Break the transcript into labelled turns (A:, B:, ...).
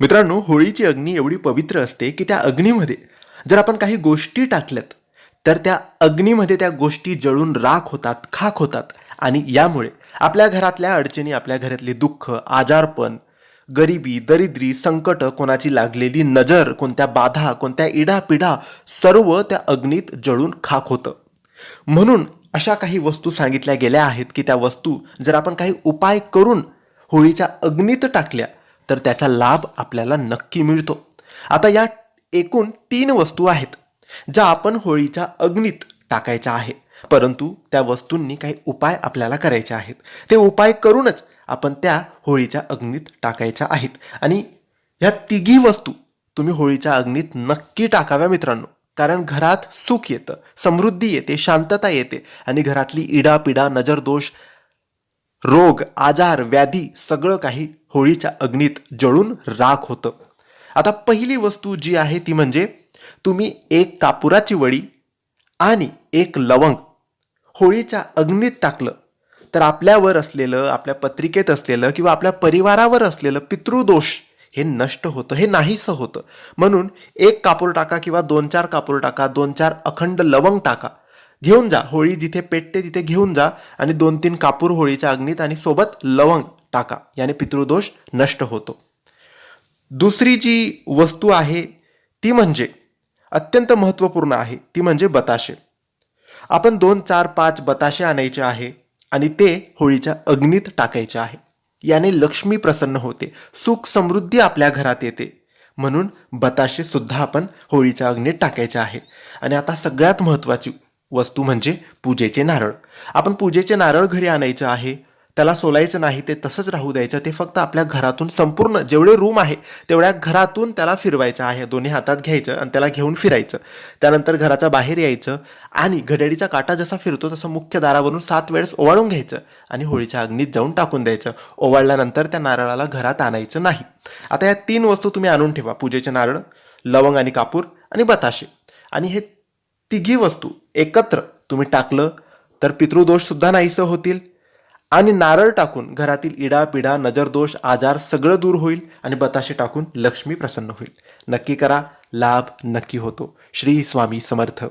A: मित्रांनो होळीची अग्नी एवढी पवित्र असते की त्या अग्नीमध्ये जर आपण काही गोष्टी टाकल्यात तर त्या अग्नीमध्ये त्या गोष्टी जळून राख होतात खाक होतात. आणि यामुळे आपल्या घरातल्या अडचणी आपल्या घरातले दुःख आजारपण गरिबी दरिद्री संकट कोणाची लागलेली नजर कोणत्या बाधा कोणत्या इडापिडा सर्व त्या अग्नीत जळून खाक होतं. म्हणून अशा काही वस्तू सांगितल्या गेल्या आहेत की त्या वस्तू जर आपण काही उपाय करून होळीच्या अग्नीत टाकल्या तर त्याचा लाभ आपल्याला नक्की मिळतो. आता या एकूण तीन वस्तू आहेत ज्या आपण होळीच्या अग्नीत टाकायच्या आहे. परंतु त्या वस्तूंनी काही उपाय आपल्याला करायचे आहेत. ते उपाय करूनच आपण त्या होळीच्या अग्नीत टाकायच्या आहेत. आणि ह्या तिघी वस्तू तुम्ही होळीच्या अग्नीत नक्की टाकाव्या मित्रांनो. कारण घरात सुख येतं समृद्धी येते शांतता येते आणि घरातली इडापिडा नजरदोष रोग आजार व्याधी सगळं काही होळीच्या अग्नीत जळून राख होतं. आता पहिली वस्तू जी आहे ती म्हणजे तुम्ही एक कापुराची वडी आणि एक लवंग होळीच्या अग्नीत टाकलं. तर आपल्यावर असलेलं आपल्या पत्रिकेत असलेलं किंवा आपल्या परिवारावर असलेलं पितृदोष हे नष्ट होतं हे नाहीसं होतं. म्हणून एक कापूर टाका किंवा दोन चार कापूर टाका दोन चार अखंड लवंग टाका. घेऊन जा. होळी जिथे पेटते तिथे घेऊन जा आणि दोन तीन कापूर होळीच्या अग्नीत आणि सोबत लवंग टाका. याने पितृदोष नष्ट होतो. दुसरी जी वस्तू आहे ती म्हणजे अत्यंत महत्त्वपूर्ण आहे ती म्हणजे बताशे. आपण दोन चार पाच बताशे आणायचे आहे आणि ते होळीच्या अग्नीत टाकायचे आहे. याने लक्ष्मी प्रसन्न होते. सुख समृद्धी आपल्या घरात येते. म्हणून बताशे सुद्धा आपण होळीच्या अग्नीत टाकायचे आहे. आणि आता सगळ्यात महत्त्वाची वस्तू म्हणजे पूजेचे नारळ. आपण पूजेचे नारळ घरी आणायचं आहे त्याला सोलायचं नाही ते तसंच राहू द्यायचं ते फक्त आपल्या घरातून संपूर्ण जेवढे रूम आहे तेवढ्या घरातून त्याला फिरवायचं आहे. दोन्ही हातात घ्यायचं आणि त्याला घेऊन फिरायचं. त्यानंतर घराच्या बाहेर यायचं आणि घड्याळीचा काटा जसा फिरतो तसं मुख्य दारावरून सात वेळेस ओवाळून घ्यायचं आणि होळीच्या अग्नीत जाऊन टाकून द्यायचं. ओवाळल्यानंतर त्या नारळाला घरात आणायचं नाही. आता या तीन वस्तू तुम्ही आणून ठेवा. पूजेचे नारळ लवंग आणि कापूर आणि बताशे. आणि हे तिघी वस्तू एकत्र तुम्ही टाकलं तर पितृदोषसुद्धा नाहीसं होतील. आणि नारळ टाकून घरातील इडा पिडा नजरदोष आजार सगळं दूर होईल आणि बताशे टाकून लक्ष्मी प्रसन्न होईल. नक्की करा लाभ नक्की होतो. श्री स्वामी समर्थ.